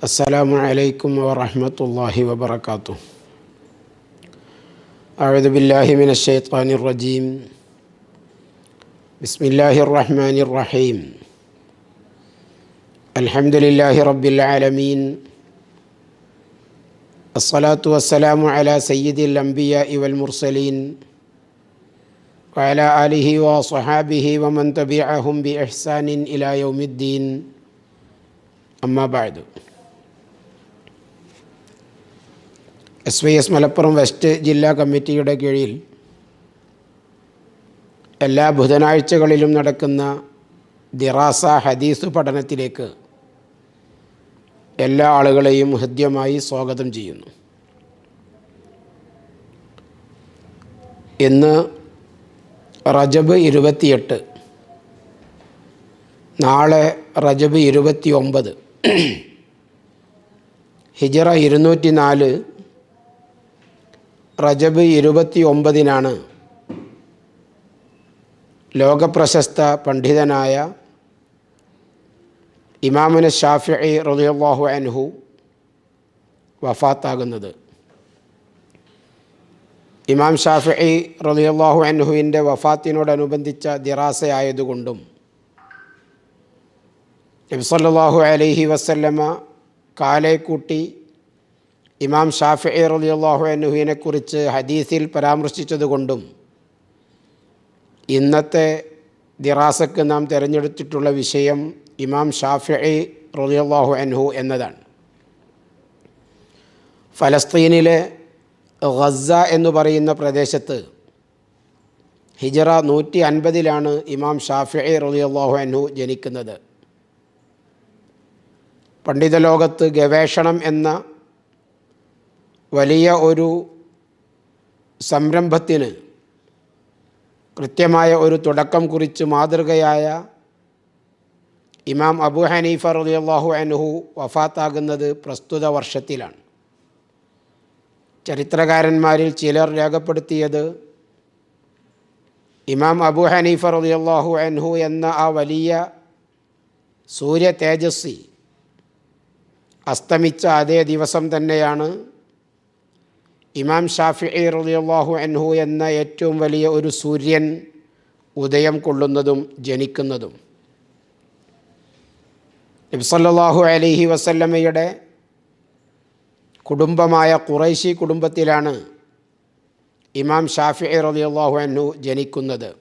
السلام عليكم ورحمة الله وبركاته. أعوذ بالله من الشيطان الرجيم. بسم الله الرحمن الرحيم. الحمد لله رب العالمين. الصلاة والسلام على سيد الأنبياء والمرسلين وعلى آله وصحابه ومن تبعهم بإحسان إلى يوم الدين. أما بعد. S Y S Malappuram west ജില്ലാ കമ്മിറ്റിയുടെ കീഴിൽ എല്ലാ ബുധനാഴ്ചകളിലും നടക്കുന്ന ദിറാസ ഹദീസ് പഠനത്തിലേക്ക് എല്ലാ ആളുകളെയും ഹൃദ്യമായി സ്വാഗതം ചെയ്യുന്നു. ഇന്ന് റജബ് ഇരുപത്തിയെട്ട് നാളെ റജബ് ഇരുപത്തി ഒമ്പത് ഹിജറ ഇരുന്നൂറ്റി നാല് റജബ് ഇരുപത്തി ഒമ്പതിനാണ് ലോകപ്രശസ്ത പണ്ഡിതനായ ഇമാമുന ഷാഫി റളിയല്ലാഹു അൻഹു വഫാത്താകുന്നത്. ഇമാം ഷാഫി റളിയല്ലാഹു അൻഹുവിന്റെ വഫാത്തിനോടനുബന്ധിച്ച ദിറാസയായതുകൊണ്ടും നബ്സല്ലാഹു അലഹി വസല്ലമ കാലെ കൂട്ടി ഇമാം ഷാഫി അള്ളാഹു കുറിച്ച് ഹദീസിൽ പരാമർശിച്ചതുകൊണ്ടും ഇന്നത്തെ ദിറാസക്ക് നാം തിരഞ്ഞെടുത്തിട്ടുള്ള വിഷയം ഇമാം ഷാഫി റളിയല്ലാഹു അൻഹു എന്നതാണ്. ഫലസ്തീനിലെ ഗസ എന്ന് പറയുന്ന പ്രദേശത്ത് ഹിജറ നൂറ്റി അൻപതിലാണ് ഇമാം ഷാഫി റളിയല്ലാഹു അൻഹു ജനിക്കുന്നത്. പണ്ഡിത ലോകത്ത് ഗവേഷണം എന്ന വലിയ ഒരു സംരംഭത്തിന് കൃത്യമായ ഒരു തുടക്കം കുറിച്ച് മാതൃകയായ ഇമാം അബു ഹനീഫ റളിയല്ലാഹു അൻഹു വഫാത്താകുന്നത് പ്രസ്തുത വർഷത്തിലാണ്. ചരിത്രകാരന്മാരിൽ ചിലർ രേഖപ്പെടുത്തിയത് ഇമാം അബു ഹനീഫ റളിയല്ലാഹു അൻഹു എന്ന ആ വലിയ സൂര്യ തേജസ്വി അസ്തമിച്ച അതേ ദിവസം തന്നെയാണ് ഇമാം ഷാഫി റളിയല്ലാഹു അൻഹു എന്ന ഏറ്റവും വലിയ ഒരു സൂര്യൻ ഉദയം കൊള്ളുന്നതും ജനിക്കുന്നതും. നബ്സല്ലാഹു അലഹി വസല്ലമ്മയുടെ കുടുംബമായ ഖുറൈശി കുടുംബത്തിലാണ് ഇമാം ഷാഫി റളിയല്ലാഹു അൻഹു ജനിക്കുന്നത്.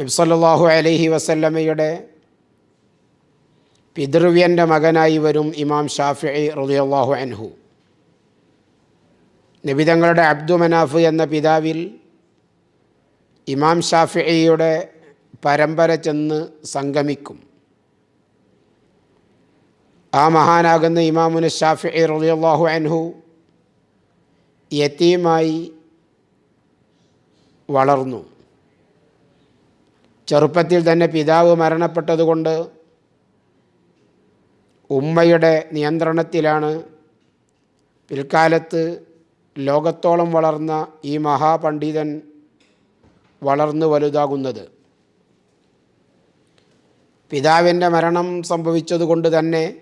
നബ്സല്ലാഹു അലഹി വസല്ലമ്മയുടെ പിതൃവ്യന്റെ മകനായി വരും ഇമാം ഷാഫി റളിയല്ലാഹു അൻഹു. നബിതങ്ങളുടെ അബ്ദുമനാഫ് എന്ന പിതാവിൽ ഇമാം ഷാഫിയുടെ പരമ്പര ചെന്ന് സംഗമിക്കും. ആ മഹാനാകുന്ന ഇമാമുന ഷാഫി റളിയല്ലാഹു അൻഹു യത്തീമായി വളർന്നു. ചെറുപ്പത്തിൽ തന്നെ പിതാവ് മരണപ്പെട്ടതുകൊണ്ട് ഉമ്മയുടെ നിയന്ത്രണത്തിലാണ് പിൽക്കാലത്ത് ലോകത്തോളം വളർന്ന ഈ മഹാപണ്ഡിതൻ വളർന്നു വലുതാകുന്നത്. പിതാവിന്റെ മരണം സംഭവിച്ചതുകൊണ്ട് തന്നെ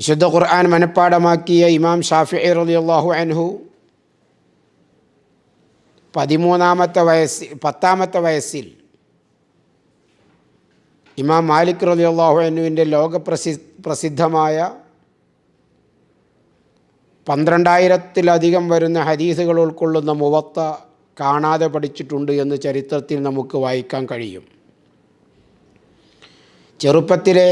വിശുദ്ധ ഖുർആൻ മനഃപ്പാടമാക്കിയ ഇമാം ഷാഫി റളിയല്ലാഹു അൻഹു പതിമൂന്നാമത്തെ വയസ്സിൽ പത്താമത്തെ വയസ്സിൽ ഇമാം മാലിക് റളിയല്ലാഹു അൻഹുവിന്റെ ലോകപ്രസി പ്രസിദ്ധമായ പന്ത്രണ്ടായിരത്തിലധികം വരുന്ന ഹദീസുകൾ ഉൾക്കൊള്ളുന്ന മുവത്ത കാണാതെ പഠിച്ചിട്ടുണ്ട് എന്ന് ചരിത്രത്തിൽ നമുക്ക് വായിക്കാൻ കഴിയും. ചെറുപ്പത്തിലെ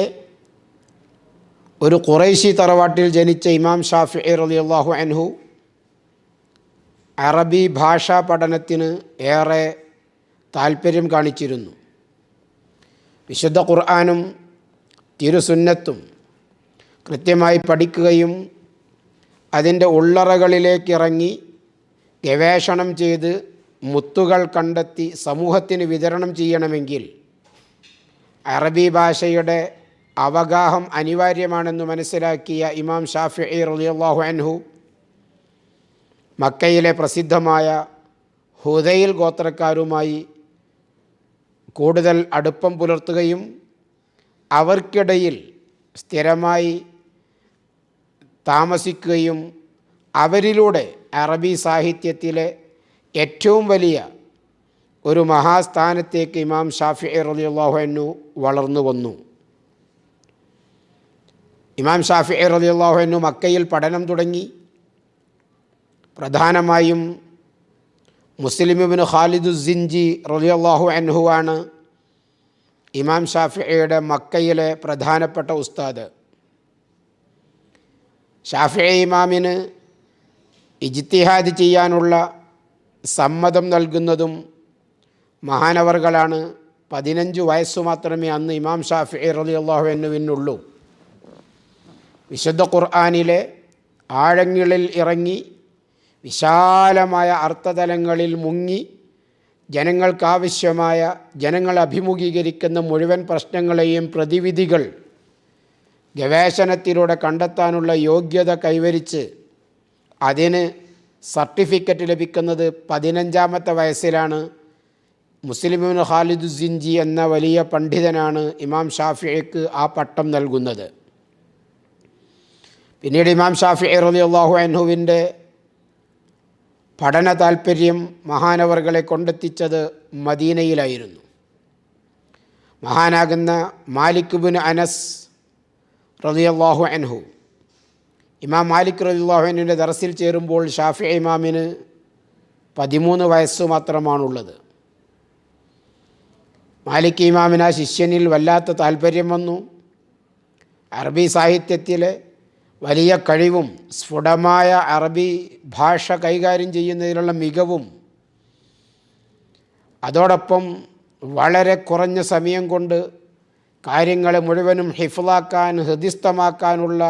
ഒരു ഖുറൈശി തറവാട്ടിൽ ജനിച്ച ഇമാം ഷാഫി റളിയല്ലാഹു അൻഹു അറബി ഭാഷാ പഠനത്തിന് ഏറെ താല്പര്യം കാണിച്ചിരുന്നു. വിശുദ്ധ ഖുർആാനും തിരുസുന്നത്തും കൃത്യമായി പഠിക്കുകയും അതിന്റെ ഉള്ളറകളിലേക്ക് ഇറങ്ങി ഗവേഷണം ചെയ്ത് മുത്തുകൾ കണ്ടെത്തി സമൂഹത്തിന് വിതരണം ചെയ്യണമെങ്കിൽ അറബി ഭാഷയുടെ അവഗാഹം അനിവാര്യമാണെന്ന് മനസ്സിലാക്കിയ ഇമാം ഷാഫി റളിയല്ലാഹു അൻഹു മക്കയിലെ പ്രസിദ്ധമായ ഹുദയിൽ ഗോത്രക്കാരുമായി കൂടുതൽ അടുപ്പം പുലർത്തുകയും അവർക്കിടയിൽ സ്ഥിരമായി താമസിക്കുകയും അവരിലൂടെ അറബി സാഹിത്യത്തിലെ ഏറ്റവും വലിയ ഒരു മഹാസ്ഥാനത്തേക്ക് ഇമാം ഷാഫി റളിയല്ലാഹു അൻഹു വളർന്നു വന്നു. ഇമാം ഷാഫി റളിയല്ലാഹു അൻഹു മക്കയിൽ പഠനം തുടങ്ങി. പ്രധാനമായും മുസ്ലിം മുസ്ലിമിബിന് ഖാലിദു സിൻജി റളിയല്ലാഹു അൻഹുവാണ് ഇമാം ഷാഫിയുടെ മക്കയിലെ പ്രധാനപ്പെട്ട ഉസ്താദ്. ഷാഫി ഇമാമിന് ഇജ്തിഹാദ് ചെയ്യാനുള്ള സമ്മതം നൽകുന്നതും മഹാനവറുകളാണ്. പതിനഞ്ച് വയസ്സ് മാത്രമേ അന്ന് ഇമാം ഷാഫി റളിയല്ലാഹു അൻഹുവിനുള്ളൂ. വിശുദ്ധ ഖുർആാനിലെ ആഴങ്ങളിൽ ഇറങ്ങി വിശാലമായ അർത്ഥതലങ്ങളിൽ മുങ്ങി ജനങ്ങൾക്കാവശ്യമായ ജനങ്ങൾ അഭിമുഖീകരിക്കുന്ന മുഴുവൻ പ്രശ്നങ്ങളെയും പ്രതിവിധികൾ ഗവേഷണത്തിലൂടെ കണ്ടെത്താനുള്ള യോഗ്യത കൈവരിച്ച് അതിന് സർട്ടിഫിക്കറ്റ് ലഭിക്കുന്നത് പതിനഞ്ചാമത്തെ വയസ്സിലാണ്. മുസ്ലിമിൻ ഖാലിദുസിൻജി എന്ന വലിയ പണ്ഡിതനാണ് ഇമാം ഷാഫിയയ്ക്ക് ആ പട്ടം നൽകുന്നത്. പിന്നീട് ഇമാം ഷാഫി റളിയല്ലാഹു അൻഹുവിന്റെ പഠന താൽപ്പര്യം മഹാനവറുകളെ കൊണ്ടെത്തിച്ചത് മദീനയിലായിരുന്നു. മഹാനാകുന്ന മാലിക് ബിൻ അനസ് റളിയല്ലാഹു അൻഹു ഇമാം മാലിക് റളിയല്ലാഹു അൻഹുവിന്റെ ദറസിൽ ചേരുമ്പോൾ ഷാഫി ഇമാമിന് പതിമൂന്ന് വയസ്സ് മാത്രമാണുള്ളത്. മാലിക് ഇമാമിന് ആ ശിഷ്യനിൽ വല്ലാത്ത താല്പര്യം വന്നു. അറബി സാഹിത്യത്തിലെ വലിയ കഴിവും സ്ഫുടമായ അറബി ഭാഷ കൈകാര്യം ചെയ്യുന്നതിലുള്ള മികവും അതോടൊപ്പം വളരെ കുറഞ്ഞ സമയം കൊണ്ട് കാര്യങ്ങളെ മുഴുവനും ഹിഫ്ലാക്കാൻ ഹൃദിസ്ഥമാക്കാനുള്ള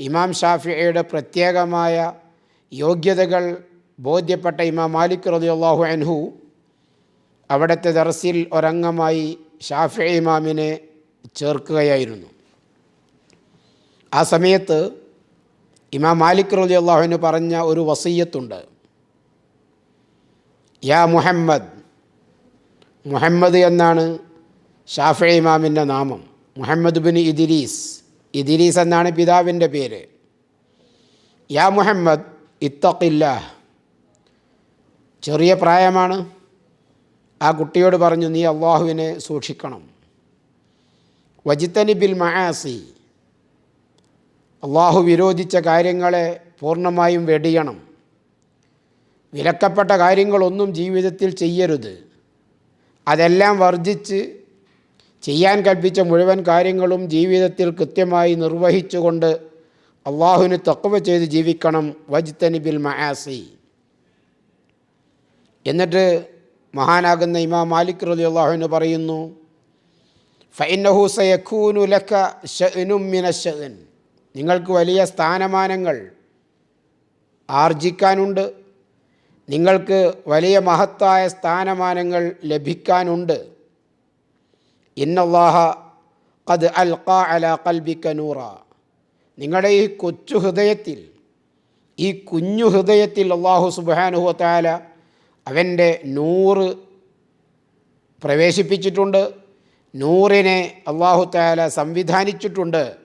ഇമാം ഷാഫിയുടെ പ്രത്യേകമായ യോഗ്യതകൾ ബോധ്യപ്പെട്ട ഇമാം മാലിക് റളിയല്ലാഹു അൻഹു അവിടുത്തെ ദർസിൽ ഒരംഗമായി ഷാഫി ഇമാമിനെ ചേർക്കുകയായിരുന്നു. ആ സമയത്ത് ഇമാം മാലിക് റലി അള്ളാഹുവിന് പറഞ്ഞ ഒരു വസീയത്തുണ്ട്. യാ മുഹമ്മദ് മുഹമ്മദ് എന്നാണ് ഷാഫി ഇമാമിന്റെ നാമം. മുഹമ്മദ് ബിൻ ഇദിരീസ് ഇദിരീസ് എന്നാണ് പിതാവിന്റെ പേര്. യാ മുഹമ്മദ് ഇത്തഖില്ല ചെറിയ പ്രായമാണ്. ആ കുട്ടിയോട് പറഞ്ഞു നീ അള്ളാഹുവിനെ സൂക്ഷിക്കണം. വജിത്തനി ബിൽ മഹാസി അള്ളാഹു വിരോധിച്ച കാര്യങ്ങളെ പൂർണമായും വെടിയണം. വിലക്കപ്പെട്ട കാര്യങ്ങളൊന്നും ജീവിതത്തിൽ ചെയ്യരുത്. അതെല്ലാം വർജിച്ച് ചെയ്യാൻ കൽപ്പിച്ച മുഴുവൻ കാര്യങ്ങളും ജീവിതത്തിൽ കൃത്യമായി നിർവഹിച്ചുകൊണ്ട് അള്ളാഹുവിന് തക്കവ ചെയ്ത് ജീവിക്കണം. വജ്തനിബിൽ മഹാസി എന്നിട്ട് മഹാനാകുന്ന ഇമാം മാലിക് റലി അള്ളാഹുവിന് പറയുന്നു ഫൈനഹു സയഖൂനു ലക്ക ഷഅ്നും മിന ഷഅ്ൻ നിങ്ങൾക്ക് വലിയ സ്ഥാനമാനങ്ങൾ ആർജിക്കാനുണ്ട്. നിങ്ങൾക്ക് വലിയ മഹത്തായ സ്ഥാനമാനങ്ങൾ ലഭിക്കാനുണ്ട്. ഇന്നല്ലാഹ അത് അൽ അല കൽബിക്ക നൂറ. നിങ്ങളുടെ ഈ കൊച്ചു ഹൃദയത്തിൽ ഈ കുഞ്ഞു ഹൃദയത്തിൽ അള്ളാഹു സുബാനുഹത്താല അവന്റെ നൂറ് പ്രവേശിപ്പിച്ചിട്ടുണ്ട്. നൂറിനെ അള്ളാഹു താല സംവിധാനിച്ചിട്ടുണ്ട്.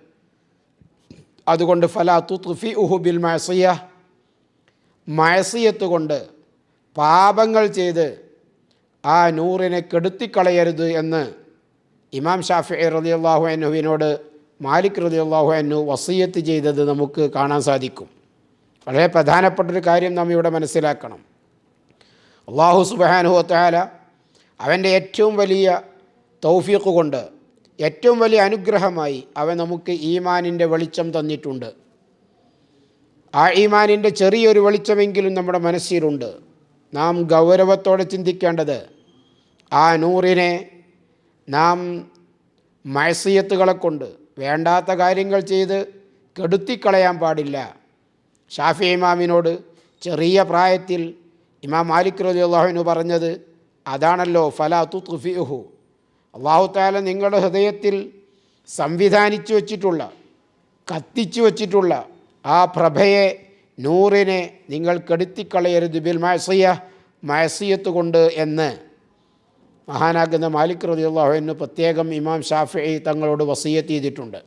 അതുകൊണ്ട് ഫല തുഫി ഉഹുബിൽ മഴസിയ മഴസിയത്ത് കൊണ്ട് പാപങ്ങൾ ചെയ്ത് ആ നൂറിനെ കെടുത്തിക്കളയരുത് എന്ന് ഇമാം ഷാഫി റലി അള്ളാഹു അനുവിനോട് മാലിക് റലി അള്ളാഹു അനു വസീയത്ത് ചെയ്തത് നമുക്ക് കാണാൻ സാധിക്കും. വളരെ പ്രധാനപ്പെട്ടൊരു കാര്യം നാം ഇവിടെ മനസ്സിലാക്കണം. അള്ളാഹു സുബാനുഹത്താല അവന്റെ ഏറ്റവും വലിയ തൗഫീഖ് കൊണ്ട് ഏറ്റവും വലിയ അനുഗ്രഹമായി അവൻ നമുക്ക് ഈമാനിന്റെ വെളിച്ചം തന്നിട്ടുണ്ട്. ആ ഈമാനിന്റെ ചെറിയൊരു വെളിച്ചമെങ്കിലും നമ്മുടെ മനസ്സിലുണ്ട്. നാം ഗൗരവത്തോടെ ചിന്തിക്കേണ്ടത് ആ നൂറിനെ നാം മഴസിയത്തുകളെ കൊണ്ട് വേണ്ടാത്ത കാര്യങ്ങൾ ചെയ്ത് കെടുത്തിക്കളയാൻ പാടില്ല. ഷാഫി ഇമാമിനോട് ചെറിയ പ്രായത്തിൽ ഇമാം മാലിക് റലി അള്ളാഹുവിന് പറഞ്ഞത് അതാണല്ലോ ഫലാ തുഫിഹു അള്ളാഹു താല നിങ്ങളുടെ ഹൃദയത്തിൽ സംവിധാനിച്ചു വച്ചിട്ടുള്ള കത്തിച്ചു വച്ചിട്ടുള്ള ആ പ്രഭയെ നൂറിനെ നിങ്ങൾ കെടുത്തിക്കളയരുത്. ബിൽ മാസിയ മാസിയത്ത് കൊണ്ട് എന്ന്. മഹാനാകുന്ന മാലിക് റതി അള്ളാഹുവിന് പ്രത്യേകം ഇമാം ഷാഫി തങ്ങളോട് വസീയത്ത് ചെയ്തിട്ടുണ്ട്.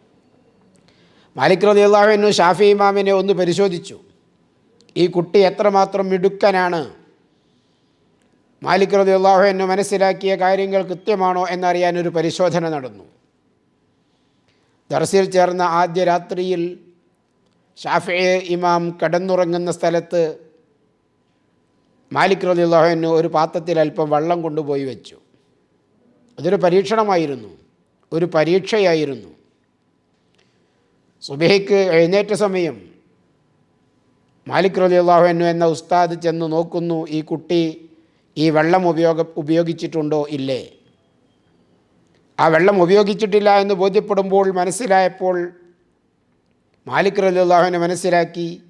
മാലിക് റതി അള്ളാഹുവിന് ഷാഫി ഇമാമിനെ ഒന്ന് പരിശോധിച്ചു. ഈ കുട്ടി എത്രമാത്രം മിടുക്കനാണ്. മാലിക് റതി അള്ളാഹു എന്നെ മനസ്സിലാക്കിയ കാര്യങ്ങൾ കൃത്യമാണോ എന്നറിയാൻ ഒരു പരിശോധന നടന്നു. ദർസിൽ ചേർന്ന ആദ്യ രാത്രിയിൽ ഷാഫി ഇമാം കടന്നുറങ്ങുന്ന സ്ഥലത്ത് മാലിക് റതി അള്ളാഹുവിന് ഒരു പാത്രത്തിൽ അല്പം വെള്ളം കൊണ്ടുപോയി വെച്ചു. അതൊരു പരീക്ഷണമായിരുന്നു. ഒരു പരീക്ഷയായിരുന്നു. സുബേഹയ്ക്ക് എഴുന്നേറ്റ സമയം മാലിക് റതി അള്ളാഹുനു എന്ന ഉസ്താദ് ചെന്ന് നോക്കുന്നു ഈ കുട്ടി ഈ വെള്ളം ഉപയോഗ ഉപയോഗിച്ചിട്ടുണ്ടോ ഇല്ലേ? ആ വെള്ളം ഉപയോഗിച്ചിട്ടില്ല എന്ന് ബോധ്യപ്പെടുമ്പോൾ മനസ്സിലായപ്പോൾ മാലിക് റലി മനസ്സിലാക്കി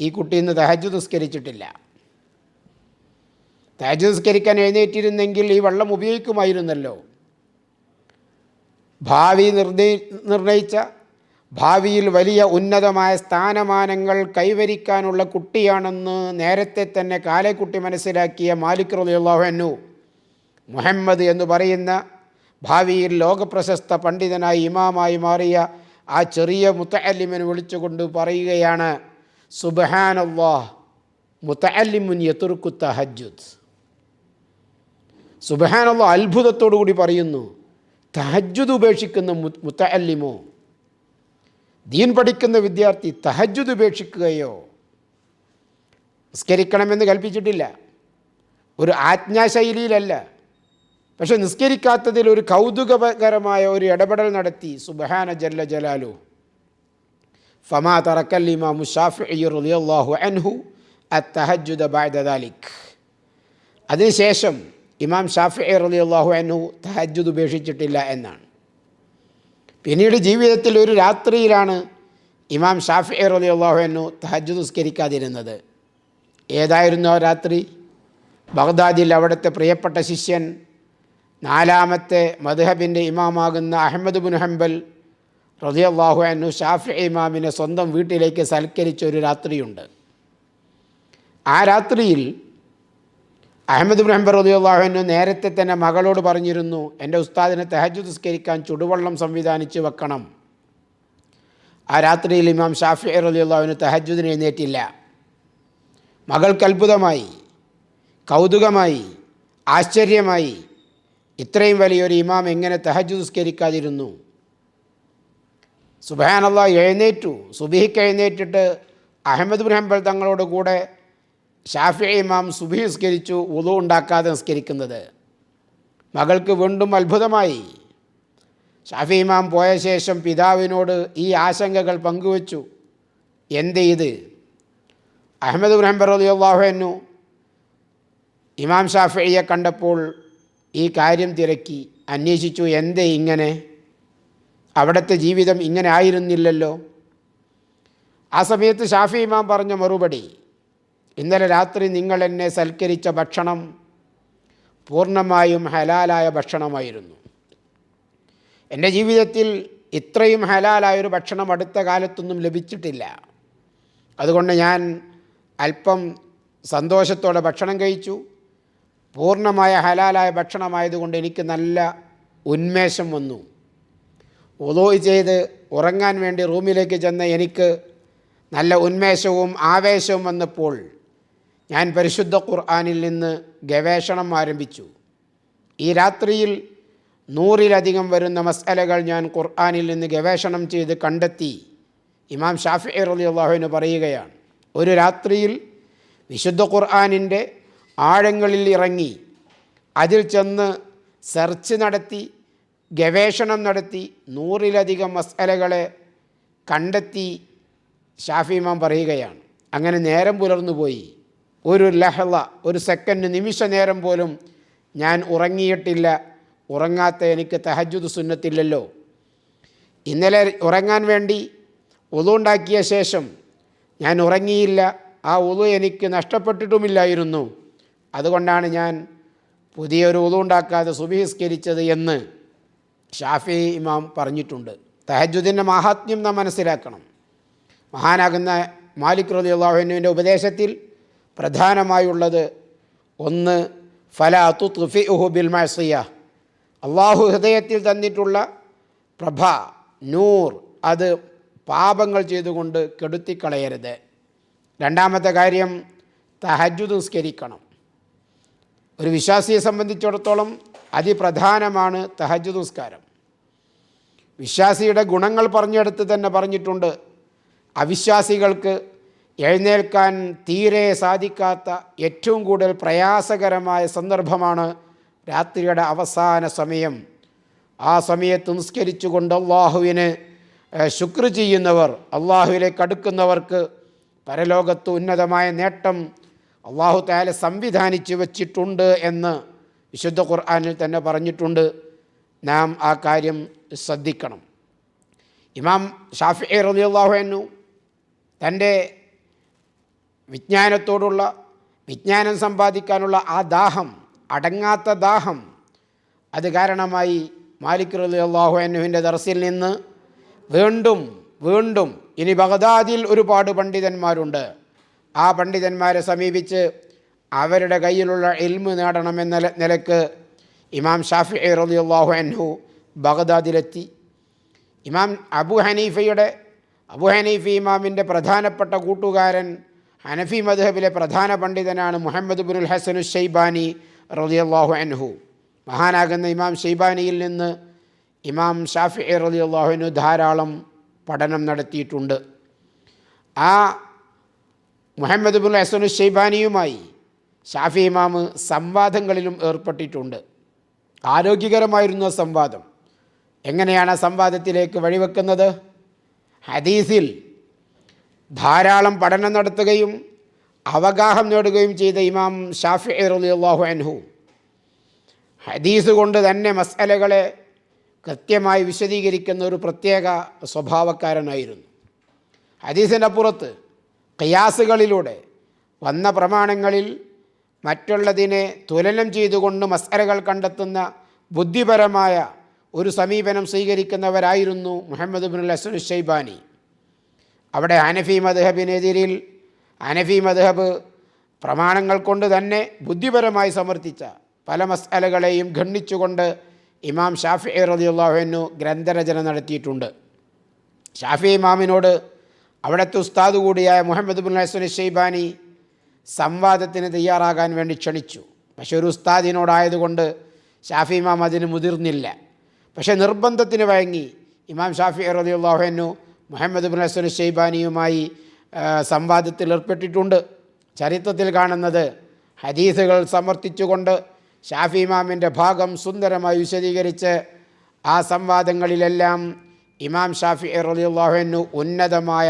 ഈ കുട്ടി ഇന്ന് തഹജ് നിസ്കരിച്ചിട്ടില്ല. തഹജ് നിസ്കരിക്കാൻ എഴുന്നേറ്റിരുന്നെങ്കിൽ ഈ വെള്ളം ഉപയോഗിക്കുമായിരുന്നല്ലോ. ഭാവി നിർണയി നിർണയിച്ച ഭാവിയിൽ വലിയ ഉന്നതമായ സ്ഥാനമാനങ്ങൾ കൈവരിക്കാനുള്ള കുട്ടിയാണെന്ന് നേരത്തെ തന്നെ കാലേക്കുട്ടി മനസ്സിലാക്കിയ മാലിക് റലിയുള്ളാഹു മുഹമ്മദ് എന്ന് പറയുന്ന ഭാവിയിൽ ലോകപ്രശസ്ത പണ്ഡിതനായി ഇമാമായി മാറിയ ആ ചെറിയ മുത്തല്ലിമിനെ വിളിച്ചുകൊണ്ട് പറയുകയാണ് സുബഹാനല്ലാഹ് മുത്തല്ലിമുൻ യത്തുർക്കു തഹജുദ് സുബഹാനുള്ള അത്ഭുതത്തോടു കൂടി പറയുന്നു തഹജ്ജുദ് ഉപേക്ഷിക്കുന്ന മുത്തല്ലിമോ ദീൻ പഠിക്കുന്ന വിദ്യാർത്ഥി തഹജുദ് ഉപേക്ഷിക്കുകയോ നിസ്കരിക്കണമെന്ന് കൽപ്പിച്ചിട്ടില്ല. ഒരു ആജ്ഞാശൈലിയിലല്ല. പക്ഷെ നിസ്കരിക്കാത്തതിൽ ഒരു കൗതുകകരമായ ഒരു ഇടപെടൽ നടത്തി. സുബഹാന ജല്ല ജലാലു. ഫമാ തറക്കല്ലിമാ മുഷാഫി റളിയല്ലാഹു അൻഹു അത്തഹജുദ ബഅദ ദാലിക്. അതിനുശേഷം ഇമാം ഷാഫി റളിയല്ലാഹു അനു തഹജുദ് ഉപേക്ഷിച്ചിട്ടില്ല എന്നാണ്. പിന്നീട് ജീവിതത്തിൽ ഒരു രാത്രിയിലാണ് ഇമാം ഷാഫി റലി അള്ളാഹു അനു തഹജുദ് നിസ്കരിക്കാതിരുന്നത്. ഏതായിരുന്നു ആ രാത്രി? ബഗ്ദാദിൽ അവിടുത്തെ പ്രിയപ്പെട്ട ശിഷ്യൻ നാലാമത്തെ മദ്ഹബിന്റെ ഇമാമാകുന്ന അഹമ്മദ് ബുൻ ഹംബൽ റതി അള്ളാഹു അനു ഷാഫി ഇമാമിനെ സ്വന്തം വീട്ടിലേക്ക് സൽക്കരിച്ച ഒരു രാത്രിയുണ്ട്. ആ രാത്രിയിൽ അഹമ്മദ് ബ്രഹംബർ റലിയുള്ളാഹുവിന് നേരത്തെ തന്നെ മകളോട് പറഞ്ഞിരുന്നു എന്റെ ഉസ്താദിനെ തെഹജു നിസ്കരിക്കാൻ ചുടുവെള്ളം സംവിധാനിച്ച് വെക്കണം. ആ രാത്രിയിൽ ഇമാം ഷാഫി റലിയുള്ളാഹുവിന് തെഹജുദിന് എഴുന്നേറ്റില്ല. മകൾക്ക് അത്ഭുതമായി കൗതുകമായി ആശ്ചര്യമായി ഇത്രയും വലിയൊരു ഇമാം എങ്ങനെ തെഹജു നിസ്കരിക്കാതിരുന്നു? സുബാനല്ല എഴുന്നേറ്റു. സുബിഹിക്ക് എഴുന്നേറ്റിട്ട് അഹമ്മദ് ബ്രഹ്മൽ തങ്ങളോട് കൂടെ ഷാഫി ഇമാം സുബി നിസ്കരിച്ചു ഉതു ഉണ്ടാക്കാതെ നിസ്കരിക്കുന്നത്. മകൾക്ക് വീണ്ടും അത്ഭുതമായി. ഷാഫി ഇമാം പോയ ശേഷം പിതാവിനോട് ഈ ആശങ്കകൾ പങ്കുവച്ചു. എന്ത് ഇത്? അഹമ്മദ് ബ്രഹംബർ അള്ളാഹുനു ഇമാം ഷാഫിയെ കണ്ടപ്പോൾ ഈ കാര്യം തിരക്കി. അന്വേഷിച്ചു എന്ത് ഇങ്ങനെ? അവിടുത്തെ ജീവിതം ഇങ്ങനെ ആയിരുന്നില്ലല്ലോ? ആ സമയത്ത് ഷാഫി ഇമാം പറഞ്ഞ മറുപടി ഇന്നലെ രാത്രി നിങ്ങൾ എന്നെ സൽക്കരിച്ച ഭക്ഷണം പൂർണമായും ഹലാലായ ഭക്ഷണമായിരുന്നു. എന്റെ ജീവിതത്തിൽ ഇത്രയും ഹലാലായൊരു ഭക്ഷണം അടുത്ത കാലത്തൊന്നും ലഭിച്ചിട്ടില്ല. അതുകൊണ്ട് ഞാൻ അല്പം സന്തോഷത്തോടെ ഭക്ഷണം കഴിച്ചു. പൂർണമായ ഹലാലായ ഭക്ഷണമായതുകൊണ്ട് എനിക്ക് നല്ല ഉന്മേഷം വന്നു. ഒതോ ചെയ്ത് ഉറങ്ങാൻ വേണ്ടി റൂമിലേക്ക് ചെന്ന് എനിക്ക് നല്ല ഉന്മേഷവും ആവേശവും വന്നപ്പോൾ ഞാൻ പരിശുദ്ധ ഖുർആാനിൽ നിന്ന് ഗവേഷണം ആരംഭിച്ചു. ഈ രാത്രിയിൽ നൂറിലധികം വരുന്ന മസാലകൾ ഞാൻ ഖുർആാനിൽ നിന്ന് ഗവേഷണം ചെയ്ത് കണ്ടെത്തി. ഇമാം ഷാഫി അലി അള്ളാഹുവിന് പറയുകയാണ് ഒരു രാത്രിയിൽ വിശുദ്ധ ഖുർആാനിന്റെ ആഴങ്ങളിൽ ഇറങ്ങി അതിൽ ചെന്ന് സെർച്ച് നടത്തി ഗവേഷണം നടത്തി നൂറിലധികം മസാലകളെ കണ്ടെത്തി ഷാഫി ഇമാം പറയുകയാണ്. അങ്ങനെ നേരം പുലർന്നു പോയി ഒരു ലഹള ഒരു സെക്കൻഡ് നിമിഷ നേരം പോലും ഞാൻ ഉറങ്ങിയിട്ടില്ല. ഉറങ്ങാത്ത എനിക്ക് തഹജുദ് സുന്നത്തില്ലല്ലോ. ഇന്നലെ ഉറങ്ങാൻ വേണ്ടി ഉണ്ടാക്കിയ ശേഷം ഞാൻ ഉറങ്ങിയില്ല. ആ ഉളു എനിക്ക് നഷ്ടപ്പെട്ടിട്ടുമില്ലായിരുന്നു. അതുകൊണ്ടാണ് ഞാൻ പുതിയൊരു ഉളുണ്ടാക്കാതെ സുബഹിസ്കരിച്ചത് എന്ന് ഷാഫി ഇമാം പറഞ്ഞിട്ടുണ്ട്. തഹജുദിന്റെ മഹാത്മ്യം നാം മനസ്സിലാക്കണം. മഹാനാകുന്ന മാലിക് റലി അള്ളാഹുവിന്റെ ഉപദേശത്തിൽ പ്രധാനമായുള്ളത് ഒന്ന് ഫല തുഫി ഉഹു ബിൽ മസിയ അള്ളാഹു ഹൃദയത്തിൽ തന്നിട്ടുള്ള പ്രഭ നൂർ അത് പാപങ്ങൾ ചെയ്തുകൊണ്ട് കെടുത്തിക്കളയരുത്. രണ്ടാമത്തെ കാര്യം തഹജുദ് നിസ്കരിക്കണം. ഒരു വിശ്വാസിയെ സംബന്ധിച്ചിടത്തോളം അതിപ്രധാനമാണ് തഹജു നിസ്കാരം. വിശ്വാസിയുടെ ഗുണങ്ങൾ പറഞ്ഞെടുത്ത് തന്നെ പറഞ്ഞിട്ടുണ്ട്. അവിശ്വാസികൾക്ക് എഴുന്നേൽക്കാൻ തീരെ സാധിക്കാത്ത ഏറ്റവും കൂടുതൽ പ്രയാസകരമായ സന്ദർഭമാണ് രാത്രിയുടെ അവസാന സമയം. ആ സമയത്ത് നിസ്കരിച്ചുകൊണ്ട് അള്ളാഹുവിന് ശുക്ർ ചെയ്യുന്നവർ അള്ളാഹുവിലേക്ക് അടുക്കുന്നവർക്ക് പരലോകത്ത് ഉന്നതമായ നേട്ടം അള്ളാഹു താല സംവിധാനിച്ചു വച്ചിട്ടുണ്ട് എന്ന് വിശുദ്ധ ഖുർആാനിൽ തന്നെ പറഞ്ഞിട്ടുണ്ട്. നാം ആ കാര്യം ശ്രദ്ധിക്കണം. ഇമാം ഷാഫി റലിയുള്ളാഹു തന്റെ വിജ്ഞാനത്തോടുള്ള വിജ്ഞാനം സമ്പാദിക്കാനുള്ള ആ ദാഹം അടങ്ങാത്ത ദാഹം. അത് കാരണമായി മാലിക് റലി അള്ളാഹു അനുവിന്റെ ദർസിൽ നിന്ന് വീണ്ടും വീണ്ടും ഇനി ബഗദാദിൽ ഒരുപാട് പണ്ഡിതന്മാരുണ്ട്. ആ പണ്ഡിതന്മാരെ സമീപിച്ച് അവരുടെ കയ്യിലുള്ള എൽമ് നേടണമെന്ന നില- നിലയ്ക്ക് ഇമാം ഷാഫി റലി അള്ളാഹു അൻഹു ബഗദാദിലെത്തി. ഇമാം അബു ഹനീഫയുടെ അബു ഹനീഫി ഇമാമിന്റെ പ്രധാനപ്പെട്ട കൂട്ടുകാരൻ ഹനഫി മദ്ഹബിലെ പ്രധാന പണ്ഡിതനാണ് മുഹമ്മദ് ബുൽ ഹസനു ഷെയ്ബാനി റളിയല്ലാഹു അൻഹു. മഹാനാകുന്ന ഇമാം ഷെയ്ബാനിയിൽ നിന്ന് ഇമാം ഷാഫി റളിയല്ലാഹുവിനു ധാരാളം പഠനം നടത്തിയിട്ടുണ്ട്. ആ മുഹമ്മദ് ബുൽ ഹസനു ഷെയ്ബാനിയുമായി ഷാഫി ഇമാം സംവാദങ്ങളിലും ഏർപ്പെട്ടിട്ടുണ്ട്. ആരോഗ്യകരമായിരുന്നു സംവാദം. എങ്ങനെയാണ് സംവാദത്തിലേക്ക് വഴിവെക്കുന്നത്? ഹദീസിൽ ധാരാളം പഠനം നടത്തുകയും അവഗാഹം നേടുകയും ചെയ്ത ഇമാം ഷാഫി റളിയല്ലാഹു അൻഹു. ഹദീസ് കൊണ്ട് തന്നെ മസലകളെ കൃത്യമായി വിശദീകരിക്കുന്ന ഒരു പ്രത്യേക സ്വഭാവക്കാരനായിരുന്നു. ഹദീസിന്റെ പുറത്ത് കയാസുകളിലൂടെ വന്ന പ്രമാണങ്ങളിൽ മറ്റുള്ളതിനെ തുലനം ചെയ്തുകൊണ്ട് മസലകൾ കണ്ടെത്തുന്ന ബുദ്ധിപരമായ ഒരു സമീപനം സ്വീകരിക്കുന്നവരായിരുന്നു മുഹമ്മദ് ബിൻ അസുൽ ഷെയ്ബാനി അവിടെ ഹനഫി മദ്ഹബിനെതിരിൽ ഹനഫി മദ്ഹബ് പ്രമാണങ്ങൾ കൊണ്ട് തന്നെ ബുദ്ധിപരമായി സമർത്ഥിച്ച പല മസാലകളെയും ഖണ്ഡിച്ചുകൊണ്ട് ഇമാം ഷാഫി റളിയല്ലാഹുവിനു ഗ്രന്ഥരചന നടത്തിയിട്ടുണ്ട്. ഷാഫി ഇമാമിനോട് അവിടുത്തെ ഉസ്താദ് കൂടിയായ മുഹമ്മദ് ബിൻ ഹസൻ ഷെയ്ബാനി സംവാദത്തിന് തയ്യാറാകാൻ വേണ്ടി ക്ഷണിച്ചു. പക്ഷേ ഒരു ഉസ്താദിനോടായതുകൊണ്ട് ഷാഫി ഇമാം അതിന് മുതിർന്നില്ല. പക്ഷേ നിർബന്ധത്തിന് വഴങ്ങി ഇമാം ഷാഫി റളിയല്ലാഹുവിനു മുഹമ്മദ് ബിൻ ഹസൻ ഷെയ്ബാനിയുമായി സംവാദത്തിൽ ഏർപ്പെട്ടിട്ടുണ്ട്. ചരിത്രത്തിൽ കാണുന്നത് ഹദീസുകൾ സമർത്ഥിച്ചുകൊണ്ട് ഷാഫി ഇമാമിന്റെ ഭാഗം സുന്ദരമായി വിശദീകരിച്ച് ആ സംവാദങ്ങളിലെല്ലാം ഇമാം ഷാഫി റളിയല്ലാഹുവിനു ഉന്നതമായ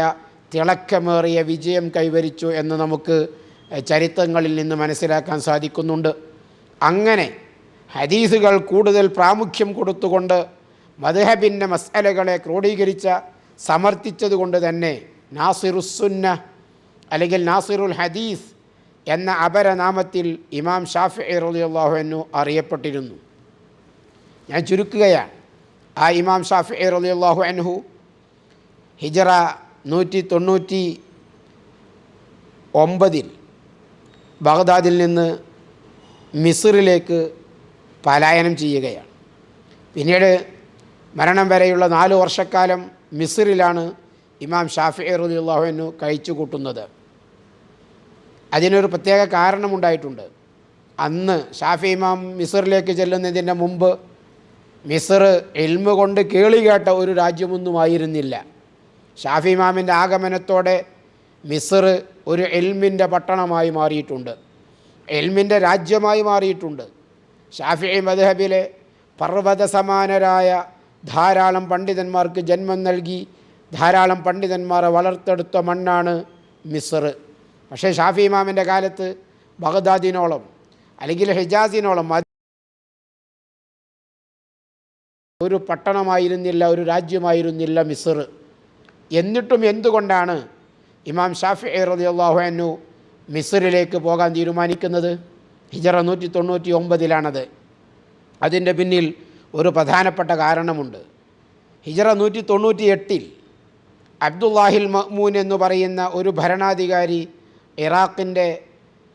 തിളക്കമേറിയ വിജയം കൈവരിച്ചു എന്ന് നമുക്ക് ചരിത്രങ്ങളിൽ നിന്ന് മനസ്സിലാക്കാൻ സാധിക്കുന്നുണ്ട്. അങ്ങനെ ഹദീസുകൾ കൂടുതൽ പ്രാമുഖ്യം കൊടുത്തുകൊണ്ട് മധുഹബിന്റെ മസ്അലകളെ ക്രോഡീകരിച്ച സമർത്ഥിച്ചതുകൊണ്ട് തന്നെ നാസിറുസുന്ന അല്ലെങ്കിൽ നാസിറുൽ ഹദീസ് എന്ന അപരനാമത്തിൽ ഇമാം ഷാഫി റളിയല്ലാഹുവിനു അറിയപ്പെട്ടിരുന്നു. ഞാൻ ചുരുക്കുകയാണ്. ആ ഇമാം ഷാഫി റളിയല്ലാഹു അൻഹു ഹിജറ നൂറ്റി തൊണ്ണൂറ്റി ഒമ്പതിൽ ബഗ്ദാദിൽ നിന്ന് മിസറിലേക്ക് പലായനം ചെയ്യുകയാണ്. പിന്നീട് മരണം വരെയുള്ള നാല് വർഷക്കാലം മിസ്റിലാണ് ഇമാം ഷാഫി റളിയല്ലാഹുവിനു കഴിച്ചു കൂട്ടുന്നത്. അതിനൊരു പ്രത്യേക കാരണമുണ്ടായിട്ടുണ്ട്. അന്ന് ഷാഫി ഇമാം മിസറിലേക്ക് ചെല്ലുന്നതിന്റെ മുമ്പ് മിസർ എൽമ കൊണ്ട് കേളി കേട്ട ഒരു രാജ്യമൊന്നുമായിരുന്നില്ല ഷാഫി ഇമാമിന്റെ ആഗമനത്തോടെ മിസർ ഒരു എൽമിന്റെ പട്ടണമായി മാറിയിട്ടുണ്ട്. എൽമിന്റെ രാജ്യമായി മാറിയിട്ടുണ്ട്. ഷാഫി മദ്ഹബിലെ പർവത സമാനരായ ധാരാളം പണ്ഡിതന്മാർക്ക് ജന്മം നൽകി ധാരാളം പണ്ഡിതന്മാരെ വളർത്തെടുത്ത മണ്ണാണ് മിസർ. പക്ഷേ ഷാഫി ഇമാമിന്റെ കാലത്ത് ബഗ്ദാദിനോളം അല്ലെങ്കിൽ ഹിജാസിനോളം ഒരു പട്ടണമായിരുന്നില്ല ഒരു രാജ്യമായിരുന്നില്ല മിസർ. എന്നിട്ടും എന്തുകൊണ്ടാണ് ഇമാം ഷാഫി റളിയല്ലാഹു അൻഹു മിസറിലേക്ക് പോകാൻ തീരുമാനിക്കുന്നത്? ഹിജറ നൂറ്റി തൊണ്ണൂറ്റി ഒമ്പതിലാണത് അതിന്റെ പിന്നിൽ ഒരു പ്രധാനപ്പെട്ട കാരണമുണ്ട്. ഹിജറ നൂറ്റി തൊണ്ണൂറ്റി എട്ടിൽ അബ്ദുല്ലാഹിൽ മഹ്മൂൻ എന്ന് പറയുന്ന ഒരു ഭരണാധികാരി ഇറാഖിന്റെ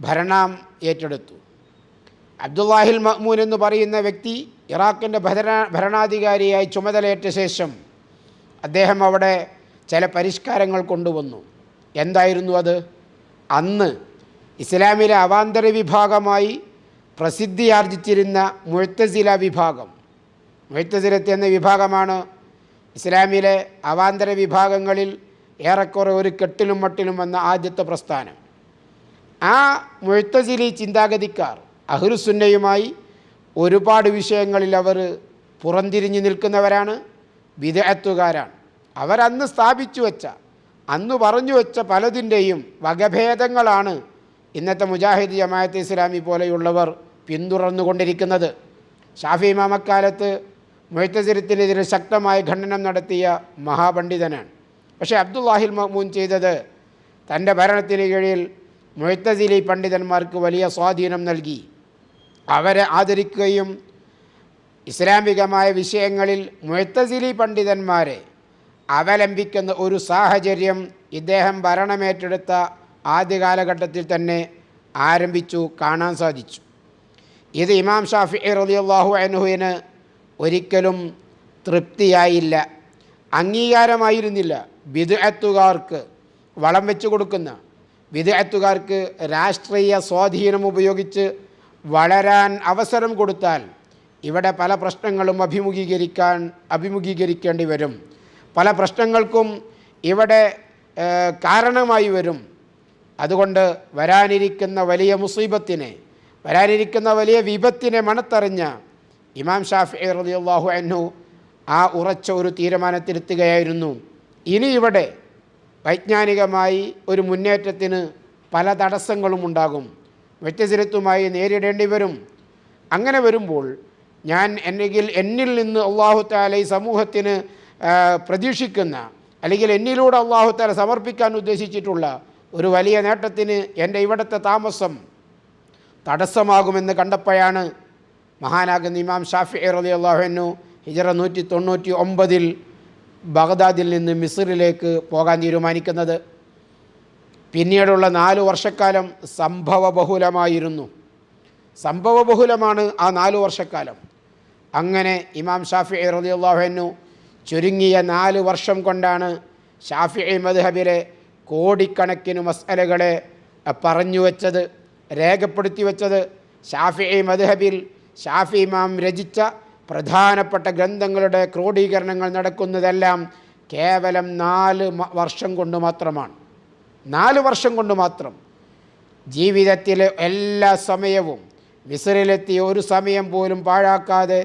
ഭരണം ഏറ്റെടുത്തു. അബ്ദുല്ലാഹിൽ മഹ്മൂൻ എന്ന് പറയുന്ന വ്യക്തി ഇറാഖിന്റെ ഭരണ ഭരണാധികാരിയായി ചുമതലയേറ്റ ശേഷം അദ്ദേഹം അവിടെ ചില പരിഷ്കാരങ്ങൾ കൊണ്ടുവന്നു. എന്തായിരുന്നു അത്? അന്ന് ഇസ്ലാമിലെ അവാന്തര വിഭാഗമായി പ്രസിദ്ധിയാർജിച്ചിരുന്ന മുഴത്തസില വിഭാഗം. മുഴത്തസിലത്ത് എന്ന വിഭാഗമാണ്. ഇസ്ലാമിലെ അവാന്തര വിഭാഗങ്ങളിൽ ഏറെക്കുറെ ഒരു കെട്ടിലും മട്ടിലും വന്ന ആദ്യത്തെ പ്രസ്ഥാനം. ആ മുഴത്തസിലി ചിന്താഗതിക്കാർ അഹ്റുസുന്നയുമായി ഒരുപാട് വിഷയങ്ങളിൽ അവർ പുറംതിരിഞ്ഞു നിൽക്കുന്നവരാണ് വിദഗ്ധത്തുകാരാണ് അവരന്ന് സ്ഥാപിച്ചു വെച്ച അന്ന് പറഞ്ഞു വെച്ച പലതിന്റെയും വകഭേദങ്ങളാണ് ഇന്നത്തെ മുജാഹിദ് ജമാഅത്ത് ഇസ്ലാമി പോലെയുള്ളവർ പിന്തുടർന്നുകൊണ്ടിരിക്കുന്നത്. ഷാഫി ഇമാമക്കാലത്ത് മുഴത്തസിരത്തിനെതിരെ ശക്തമായ ഖണ്ഡനം നടത്തിയ മഹാപണ്ഡിതനാണ്. പക്ഷേ അബ്ദുല്ലാഹിൽ മഹ്മൂൻ ചെയ്തത് തന്റെ ഭരണത്തിന് കീഴിൽ മൊയ്ത്തസിലി പണ്ഡിതന്മാർക്ക് വലിയ സ്വാധീനം നൽകി. അവരെ ആദരിക്കുകയും ഇസ്ലാമികമായ വിഷയങ്ങളിൽ മുഴത്തസിലി പണ്ഡിതന്മാരെ അവലംബിക്കുന്ന ഒരു സാഹചര്യം ഇദ്ദേഹം ഭരണമേറ്റെടുത്ത ആദ്യ കാലഘട്ടത്തിൽ തന്നെ ആരംഭിച്ചു കാണാൻ സാധിച്ചു. ഇത് ഇമാം ഷാഫി റളിയല്ലാഹു അൻഹുവിന് ഒരിക്കലും തൃപ്തിയായില്ല. അംഗീകാരമായിരുന്നില്ല വിദഗ്ധത്തുകാർക്ക് വളം വെച്ചു കൊടുക്കുന്ന. വിദഗ്ധത്തുകാർക്ക് രാഷ്ട്രീയ സ്വാധീനം ഉപയോഗിച്ച് വളരാൻ അവസരം കൊടുത്താൽ ഇവിടെ പല പ്രശ്നങ്ങളും അഭിമുഖീകരിക്കാൻ അഭിമുഖീകരിക്കേണ്ടി വരും. പല പ്രശ്നങ്ങൾക്കും ഇവിടെ കാരണമായി വരും. അതുകൊണ്ട് വരാനിരിക്കുന്ന വലിയ മുസീബത്തിനെ വരാനിരിക്കുന്ന വലിയ വിപത്തിനെ മണത്തറിഞ്ഞ ഇമാം ഷാഫി റളിയല്ലാഹു അൻഹു ആ ഉറച്ച ഒരു തീരുമാനത്തിലെത്തുകയായിരുന്നു. ഇനി ഇവിടെ വൈജ്ഞാനികമായി ഒരു മുന്നേറ്റത്തിന് പല തടസ്സങ്ങളും ഉണ്ടാകും. വ്യത്യസ്തത്വമായി നേരിടേണ്ടി വരും. അങ്ങനെ വരുമ്പോൾ ഞാൻ എന്നെങ്കിൽ എന്നിൽ നിന്ന് അള്ളാഹു താല ഈ സമൂഹത്തിന് പ്രതീക്ഷിക്കുന്ന അല്ലെങ്കിൽ എന്നിലൂടെ അള്ളാഹു താല സമർപ്പിക്കാൻ ഉദ്ദേശിച്ചിട്ടുള്ള ഒരു വലിയ നേട്ടത്തിന് എന്റെ ഇവിടുത്തെ താമസം തടസ്സമാകുമെന്ന് കണ്ടപ്പോഴാണ് മഹാനാകുന്ന ഇമാം ഷാഫി റലി അള്ളാഹുനു ഹിജറ നൂറ്റി തൊണ്ണൂറ്റി ഒമ്പതിൽ ബഗ്ദാദിൽ നിന്ന് മിസറിലേക്ക് പോകാൻ തീരുമാനിക്കുന്നത്. പിന്നീടുള്ള നാല് വർഷക്കാലം സംഭവബഹുലമായിരുന്നു. സംഭവബഹുലമാണ് ആ നാല് വർഷക്കാലം. അങ്ങനെ ഇമാം ഷാഫി റളിയല്ലാഹു ചുരുങ്ങിയ നാല് വർഷം കൊണ്ടാണ് ഷാഫി മദ്ഹബിലെ കോടിക്കണക്കിന് മസ്അലകളെ പറഞ്ഞു വച്ചത് രേഖപ്പെടുത്തി വച്ചത്. ഷാഫി മദ്ഹബിൽ ഷാഫി ഇമാം രചിച്ച പ്രധാനപ്പെട്ട ഗ്രന്ഥങ്ങളുടെ ക്രോഡീകരണങ്ങൾ നടക്കുന്നതെല്ലാം കേവലം നാല് വർഷം കൊണ്ട് മാത്രമാണ്. നാല് വർഷം കൊണ്ട് മാത്രം. ജീവിതത്തിലെ എല്ലാ സമയവും മിസറിലെത്തിയ ഒരു സമയം പോലും പാഴാക്കാതെ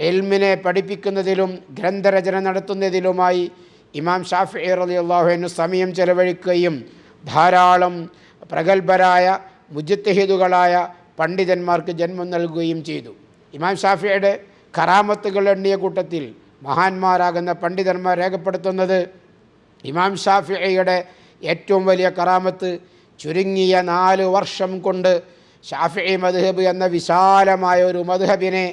എൽമിനെ പഠിപ്പിക്കുന്നതിലും ഗ്രന്ഥരചന നടത്തുന്നതിലുമായി ഇമാം ഷാഫി അലി അള്ളാഹുവിന് സമയം ചെലവഴിക്കുകയും ധാരാളം പ്രഗത്ഭരായ മുജത്തഹിദുകളായ പണ്ഡിതന്മാർക്ക് ജന്മം നൽകുകയും ചെയ്തു. ഇമാം ഷാഫിയുടെ കറാമത്തുകൾ എണ്ണിയ കൂട്ടത്തിൽ മഹാന്മാരാകുന്ന പണ്ഡിതന്മാർ രേഖപ്പെടുത്തുന്നത് ഇമാം ഷാഫിയുടെ ഏറ്റവും വലിയ കറാമത്ത് ചുരുങ്ങിയ നാല് വർഷം കൊണ്ട് ഷാഫി മദ്ഹബ് എന്ന വിശാലമായ ഒരു മദ്ഹബിനെ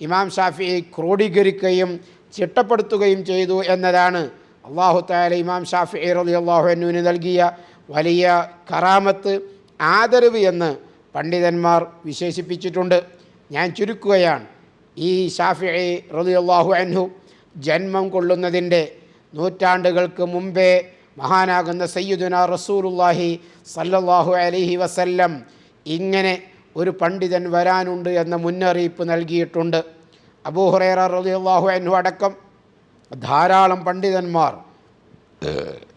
ഇമാം ഷാഫി ക്രോഡീകരിക്കുകയും ചിട്ടപ്പെടുത്തുകയും ചെയ്തു എന്നതാണ് അള്ളാഹു താല ഇമാം ഷാഫി റലി അനുവിന് നൽകിയ വലിയ കറാമത്ത് ആദരവ് എന്ന് പണ്ഡിതന്മാർ വിശേഷിപ്പിച്ചിട്ടുണ്ട്. ഞാൻ ചുരുക്കുകയാണ്. ഈ ഷാഫി റളിയല്ലാഹു അൻഹു ജന്മം കൊള്ളുന്നതിന്റെ നൂറ്റാണ്ടുകൾക്ക് മുമ്പേ മഹാനാകുന്ന സയ്യിദുന റസൂലുല്ലാഹി സല്ലല്ലാഹു അലൈഹി വസല്ലം ഇങ്ങനെ ഒരു പണ്ഡിതൻ വരാനുണ്ട് എന്ന മുന്നറിയിപ്പ് നൽകിയിട്ടുണ്ട്. അബൂഹുറൈറ റളിയല്ലാഹു അൻഹു അടക്കം ധാരാളം പണ്ഡിതന്മാർ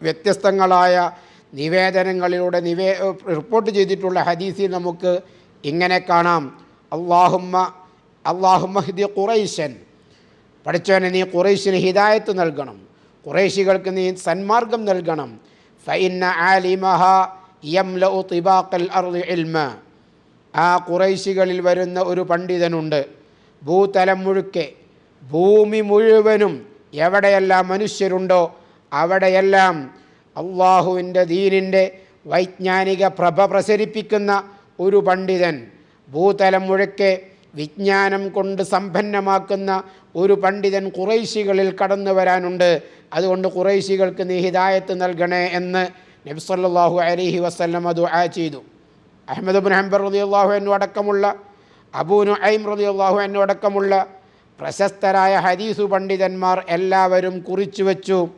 വ്യത്യസ്തങ്ങളായ നിവേദനങ്ങളിലൂടെ നിവേ റിപ്പോർട്ട് ചെയ്തിട്ടുള്ള ഹദീസിൽ നമുക്ക് ഇങ്ങനെ കാണാം. അള്ളാഹുമ്മ ഹിദി ഖുറൈശൻ. പഠിച്ചവനെ നീ ഖുറൈശിന് ഹിദായത്ത് നൽകണം. ഖുറൈശികൾക്ക് നീ സന്മാർഗം നൽകണം. ഫൈന്ന ആലിമഹ ഇൽമ. ആ ഖുറൈശികളിൽ വരുന്ന ഒരു പണ്ഡിതനുണ്ട്. ഭൂതലം മുഴുക്കെ. ഭൂമി മുഴുവനും എവിടെയെല്ലാം മനുഷ്യരുണ്ടോ അവിടെയെല്ലാം അള്ളാഹുവിന്റെ ദീനിന്റെ വൈജ്ഞാനിക പ്രഭ പ്രസരിപ്പിക്കുന്ന ഒരു പണ്ഡിതൻ. ഭൂതലം മുഴുക്കെ വിജ്ഞാനം കൊണ്ട് സമ്പന്നമാക്കുന്ന ഒരു പണ്ഡിതൻ കുറൈശികളിൽ കടന്നു വരാനുണ്ട്. അതുകൊണ്ട് കുറൈശികൾക്ക് നീ ഹിദായത്ത് നൽകണേ എന്ന് നബ്സല്ലാഹു അലഹി വസ്ലം അത് ആ ചെയ്തു. അഹമ്മദ് ബുൻ ഹംബർ റതി അള്ളാഹു എന്നു അടക്കമുള്ള അബൂനു ഐം റതി അള്ളാഹു എന്നു അടക്കമുള്ള പ്രശസ്തരായ ഹദീസു പണ്ഡിതന്മാർ എല്ലാവരും കുറിച്ചു വച്ചു.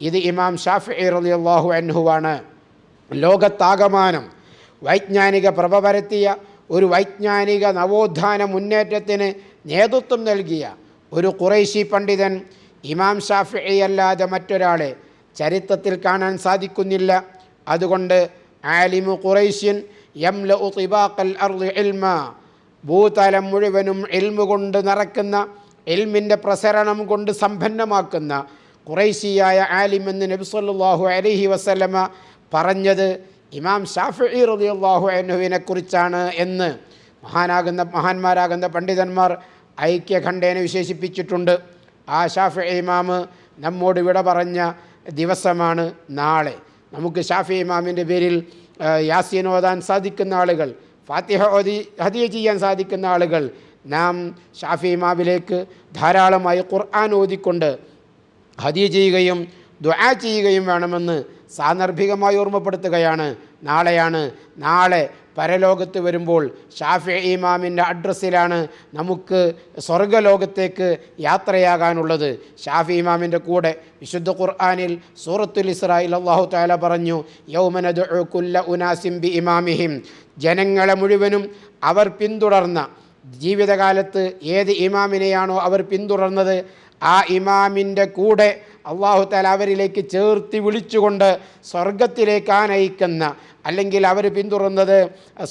ഇത് ഇമാം ഷാഫി റതി അള്ളാഹു അൻഹുവാണ്. ലോകത്താകമാനം വൈജ്ഞാനിക പ്രഭ പരത്തിയ ഒരു വൈജ്ഞാനിക നവോത്ഥാന മുന്നേറ്റത്തിന് നേതൃത്വം നൽകിയ ഒരു കുറേശി പണ്ഡിതൻ ഇമാം ഷാഫി അല്ലാതെ മറ്റൊരാളെ ചരിത്രത്തിൽ കാണാൻ സാധിക്കുന്നില്ല. അതുകൊണ്ട് ആലിമു ഖുറൈഷ്യൻ എം ലിബാക്കൽ ഇൽമ ഭൂതലം മുഴുവനും എൽമു കൊണ്ട് നിറക്കുന്ന എൽമിന്റെ പ്രസരണം കൊണ്ട് സമ്പന്നമാക്കുന്ന ഖുറൈശിയായ ആലിമെന്ന് നബി സല്ലല്ലാഹു അലൈഹി വസല്ലമ പറഞ്ഞത് ഇമാം ഷാഫി റളിയല്ലാഹു അൻഹുവിനെ കുറിച്ചാണ് എന്ന് മഹാനാകുന്ന മഹാന്മാരാകുന്ന പണ്ഡിതന്മാർ ഐക്യഖണ്ഡേനെ വിശേഷിപ്പിച്ചിട്ടുണ്ട്. ആ ഷാഫി ഇമാമ് നമ്മോട് വിട പറഞ്ഞ ദിവസമാണ് നാളെ. നമുക്ക് ഷാഫി ഇമാമിന്റെ പേരിൽ യാസീൻ ഓതാൻ സാധിക്കുന്ന ആളുകൾ ഫാത്തിഹ ഓതി ഹദിയ ചെയ്യാൻ സാധിക്കുന്ന ആളുകൾ നാം ഷാഫി ഇമാമിലേക്ക് ധാരാളമായി ഖുർആൻ ഓതിക്കൊണ്ട് ഹദിയ ചെയ്യുകയും ദുആ ചെയ്യുകയും വേണമെന്ന് സാന്ദർഭികമായി ഓർമ്മപ്പെടുത്തുകയാണ്. നാളെയാണ്. നാളെ പരലോകത്ത് വരുമ്പോൾ ഷാഫി ഇമാമിന്റെ അഡ്രസ്സിലാണ് നമുക്ക് സ്വർഗലോകത്തേക്ക് യാത്രയാകാനുള്ളത്. ഷാഫി ഇമാമിന്റെ കൂടെ വിശുദ്ധ ഖുർആാനിൽ സൂറത്തുൽ ഇസ്രായിൽ അള്ളാഹു താല പറഞ്ഞു യൗമനുല്ല ഉനാസിംബി ഇമാമിഹിം. ജനങ്ങളെ മുഴുവനും അവർ പിന്തുടർന്ന ജീവിതകാലത്ത് ഏത് ഇമാമിനെയാണോ അവർ പിന്തുടർന്നത് ആ ഇമാമിന്റെ കൂടെ അള്ളാഹു താല അവരിലേക്ക് ചേർത്തി വിളിച്ചുകൊണ്ട് സ്വർഗത്തിലേക്ക് ആനയിക്കുന്ന അല്ലെങ്കിൽ അവർ പിന്തുടർന്നത്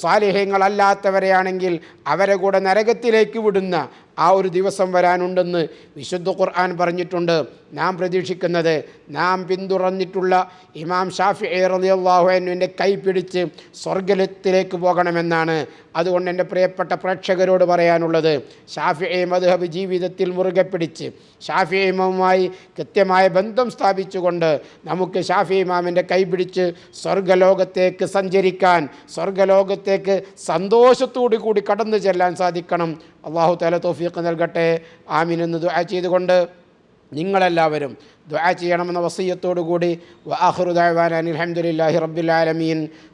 സ്വാലിഹ്യങ്ങളല്ലാത്തവരെയാണെങ്കിൽ അവരെ കൂടെ നരകത്തിലേക്ക് വിടുന്ന ആ ഒരു ദിവസം വരാനുണ്ടെന്ന് വിശുദ്ധ ഖുർആൻ പറഞ്ഞിട്ടുണ്ട്. നാം പ്രതീക്ഷിക്കുന്നത് നാം പിന്തുടർന്നിട്ടുള്ള ഇമാം ഷാഫി റളിയല്ലാഹുവിന്റെ കൈ പിടിച്ച് സ്വർഗത്തിലേക്ക് പോകണമെന്നാണ് അതുകൊണ്ട് എന്റെ പ്രിയപ്പെട്ട പ്രേക്ഷകരോട് പറയാനുള്ളത്. ഷാഫി മധുഹബ് ജീവിതത്തിൽ മുറുകെ പിടിച്ച് ഷാഫി ഇമവുമായി കൃത്യമായ ബന്ധം സ്ഥാപിച്ചുകൊണ്ട് നമുക്ക് ഷാഫി ഇമാമിന്റെ കൈപിടിച്ച് സ്വർഗലോകത്തേക്ക് സഞ്ചരിക്കാൻ സ്വർഗലോകത്തേക്ക് സന്തോഷത്തോടു കൂടി കടന്നു ചെല്ലാൻ സാധിക്കണം. അള്ളാഹു തല തോഫിയൊക്കെ നൽകട്ടെ. ആമീൻ എന്ന് ദുആ ചെയ്തുകൊണ്ട് നിങ്ങളെല്ലാവരും ദുആ ചെയ്യണമെന്ന വസീയത്തോടു കൂടി വആഖിറു ദഅവാന റബ്ബുലാലമീൻ